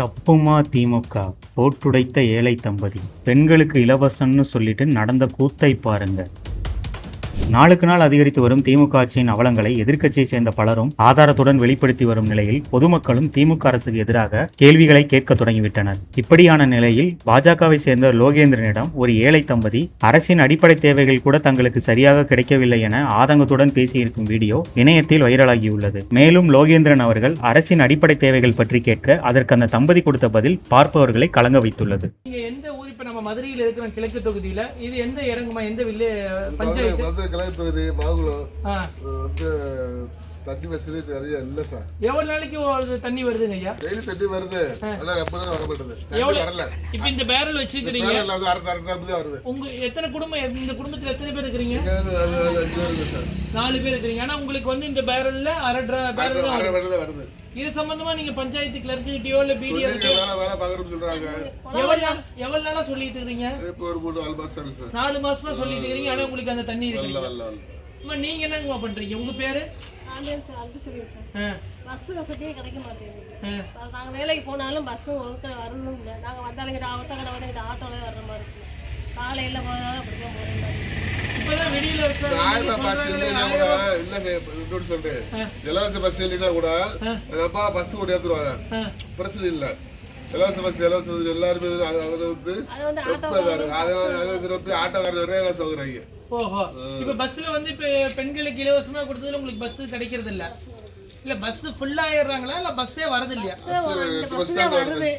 தப்புமா திமுக போட்டுடைத்த ஏழை தம்பதி. பெண்களுக்கு இலவசம்னு சொல்லிட்டு நடந்த கூத்தை பாருங்க. நாளுக்கு நாள் அதிகரித்து வரும் திமுக ஆட்சியின் அவலங்களை எதிர்க்கட்சியை சேர்ந்த பலரும் ஆதாரத்துடன் வெளிப்படுத்தி வரும் நிலையில் பொதுமக்களும் திமுக அரசுக்கு எதிராக கேள்விகளை கேட்க தொடங்கிவிட்டனர். இப்படியான நிலையில் பாஜகவை சேர்ந்த லோகேந்திரனிடம் ஒரு ஏழை தம்பதி அரசின் அடிப்படை தேவைகள் கூட தங்களுக்கு சரியாக கிடைக்கவில்லை என ஆதங்கத்துடன் பேசியிருக்கும் வீடியோ இணையத்தில் வைரலாகியுள்ளது. மேலும் லோகேந்திரன் அவர்கள் அரசின் அடிப்படை தேவைகள் பற்றி கேட்க அதற்கு அந்த தம்பதி கொடுத்த பதில் பார்ப்பவர்களை கலங்க வைத்துள்ளது. இப்ப நம்ம மதுரையில இருக்கிற கிழக்கு தொகுதியில இது எந்த இடங்குமா எந்த வில்லே பஞ்சாயத்து கிழக்கு தொகுதி மாகுளம். வந்து தண்ணி வசதி நிறைய இல்லை சார். எவ்வளவு நாளைக்கு ஒரு தண்ணி வருதுங்க ஐயா? டெய்லி தண்ணி வருது. ஆனா ரொம்ப நேரம் வர மாட்டேது எவ்வளவு? வரல. இப்ப இந்த பேரல் வச்சிருக்கிறீங்க. வேற இல்லாத அரை அரை தான் வருது. உங்க எத்தனை குடும்பம் இந்த குடும்பத்துல எத்தனை பேர் இருக்கிறீங்க? அது- அது நாலு பேர் இருக்கிறீங்க. ஆனா உங்களுக்கு வந்து இந்த பேரல்ல அரை பேரல் அரை வருது. வருது. இது சம்பந்தமா நீங்க பஞ்சாயத்து கிளர்க்கிட்டயோ இல்ல பிடிஓ வேலை வேலை பார்க்கணும்னு சொல்றாங்க. எவ்வளவு நாள் எவ்வளவு நாளா சொல்லிட்டு இருக்கீங்க இப்போ ஒரு மூணு நாலு மாசம் சார். நாலு மாசமா சொல்லிட்டு இருக்கீங்க ஆனா உங்களுக்கு அந்த தண்ணி இருக்கு நீங்க என்னங்கம்மா பண்றீங்க? உங்க பேரு? பஸ் வசதியே கிடைக்க மாட்டேங்குது. நாங்கள் வேலைக்கு போனாலும் பஸ்ஸும் ஒழுங்காக வரணும் இல்லை. நாங்கள் வந்தாலும் அவத்த கடை வந்து கிட்ட ஆட்டோவில் வர்ற மாதிரி இருக்கு. காலையில் போனாலும் அப்படி தான் போகிற மாதிரி இலவச பஸ் இல்லைன்னா கூட அப்பா பஸ் கூட ஏத்துருவாங்க ஆ. பிரச்சனை இல்ல. இலவச பஸ் இலவச பஸ் எல்லாருமே அது அது வந்து அது வந்து ஆட்டோக்காரர் நிறைய காசு வாங்குறாங்க ஓஹோ. இப்ப பஸ்ல வந்து இப்ப பெண்களுக்கு இலவசமா கொடுத்ததுல உங்களுக்கு பஸ் கிடைக்கிறது இல்ல? இல்ல பஸ் ஃபுல்லா ஆயிடுறாங்களா இல்ல பஸ்ஸே வரது இல்லையா? இந்த பஸ் தான் வருது.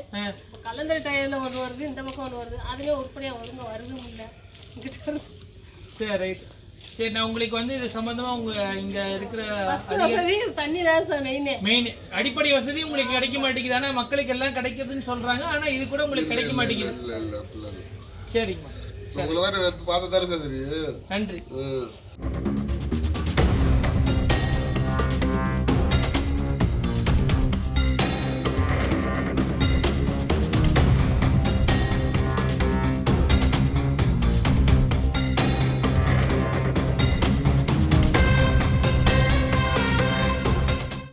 கலந்தர டயரில் ஒன்று வருது இந்த பக்கம் ஒன்று வருது. அதுலேயே உருப்படியாக ஒழுங்காக வருதும் இல்லை. சரி ரைட் சரி நான் உங்களுக்கு வந்து இது சம்பந்தமா உங்க இங்க இருக்கிற வசதி தண்ணி தான் சார் மெயினே மெயின் அடிப்படை வசதி உங்களுக்கு கிடைக்க மாட்டேங்குது. ஆனா மக்களுக்கு எல்லாம் கிடைக்குதுன்னு சொல்றாங்க. ஆனா இது கூட உங்களுக்கு கிடைக்க மாட்டேங்குது. சரிங்கம்மா. உங்களை மாதிரி பார்த்தா தெரியும் நன்றி.